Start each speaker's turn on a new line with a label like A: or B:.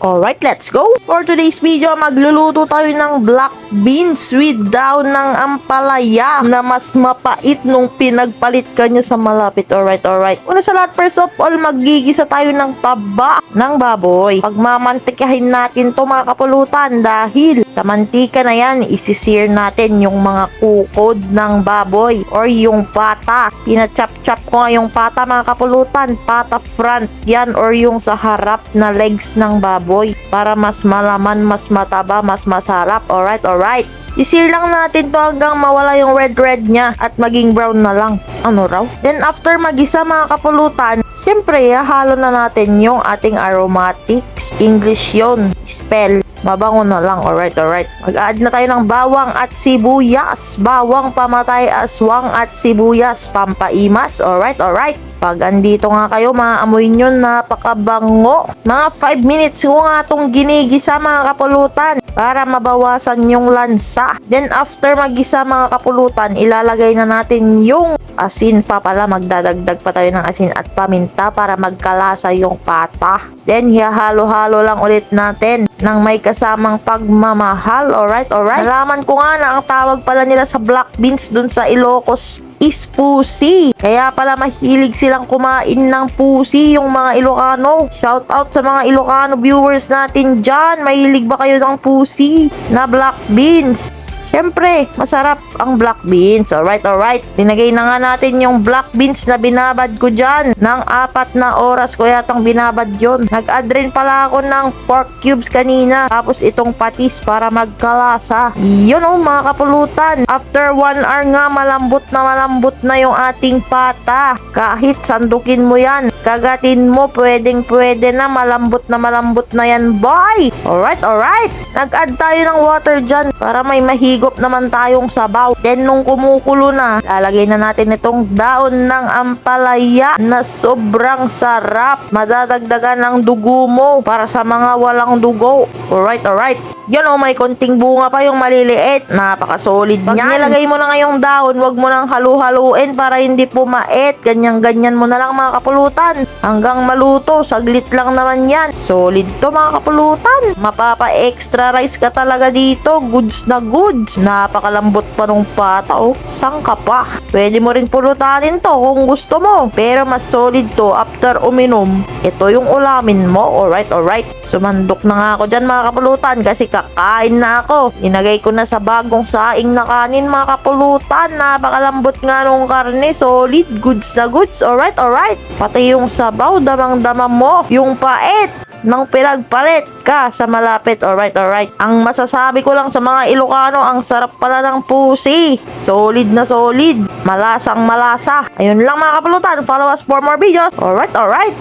A: Alright, let's go! For today's video, magluluto tayo ng black beans with daon ng ampalaya na mas mapait nung pinagpalit ka niya sa malapit. Alright, alright. Una sa lahat, first of all, magigisa tayo ng taba ng baboy. Pagmamantikahin natin to mga kapulutan dahil sa mantika na yan, isisir natin yung mga kukod ng baboy or yung pata. Pinachop-chop ko nga yung pata mga kapulutan. Pata front yan or yung sa harap na legs ng baboy para mas malaman, mas mataba, mas masarap. Alright, alright. Isir lang natin to hanggang mawala yung red-red niya at maging brown na lang. Ano raw? Then after magisa mga kapulutan, syempre halo na natin yung ating aromatics. English yon spell. Mabango na lang. Alright, alright. Mag-add na tayo ng bawang at sibuyas. Bawang pamatay aswang at sibuyas pampaimas. Alright, alright. Pag andito nga kayo, maamoy nyo napakabango. Mga 5 minutes ko nga itong ginigisa mga kapulutan para mabawasan yung lansa. Then after magisa mga kapulutan, ilalagay na natin yung asin pa pala. Magdadagdag pa tayo ng asin at paminta para magkalasa yung pata. Then hihalo-halo lang ulit natin ng may kasamang pagmamahal. Alright, alright. Nalaman ko nga na ang tawag pala nila sa black beans dun sa Ilocos is pusi. Kaya pala mahilig silang kumain ng pusi yung mga Ilocano. Shout out sa mga Ilocano viewers natin dyan. Mahilig ba kayo ng pusi na black beans? Siyempre, masarap ang black beans. Alright, alright. Linagay na nga natin yung black beans na binabad ko dyan. Ng apat na oras ko yatang binabad yon. Nag-add rin pala ako ng pork cubes kanina. Tapos itong patis para magkalasa. Yun oh mga kapulutan. After 1 hour nga malambot na malambot na yung ating pata. Kahit sandukin mo yan. Kagatin mo, pwedeng pwede na malambot na malambot na yan, boy! Alright, alright! Nag-add tayo ng water dyan para may mahigop naman tayong sabaw. Then nung kumukulo na, lalagay na natin itong daon ng ampalaya na sobrang sarap. Madadagdagan ng dugo mo para sa mga walang dugo. Alright, alright. Yan o, may konting bunga pa yung maliliit. Napaka-solid
B: Pag
A: niyan. nilagay mo na ngayong dahon, wag mo nang halu-haluin para hindi pumait. Ganyan-ganyan mo na lang mga kapulutan. Hanggang maluto, saglit lang naman yan. Solid to mga kapulutan. Mapapa-extra rice ka talaga dito. Goods na goods. Napakalambot pa nung pata oh. Sang ka pa. Pwede mo rin pulutanin to kung gusto mo. Pero mas solid to after uminom. Ito yung ulamin mo. Alright, alright. Sumandok na nga ako dyan mga kapulutan kasi kakain na ako. Inagay ko na sa bagong saing na kanin mga kapulutan. Napakalambot nga nung karne. Solid. Goods na goods. Alright, alright. Pati yung sabaw, damang-dama mo. Yung pait nang pinagpalit ka sa malapit. Alright, alright. Ang masasabi ko lang sa mga Ilocano, ang sarap pala ng pusi. Solid na solid. Malasang malasa. Ayun lang mga kapulutan. Follow us for more videos. Alright, alright.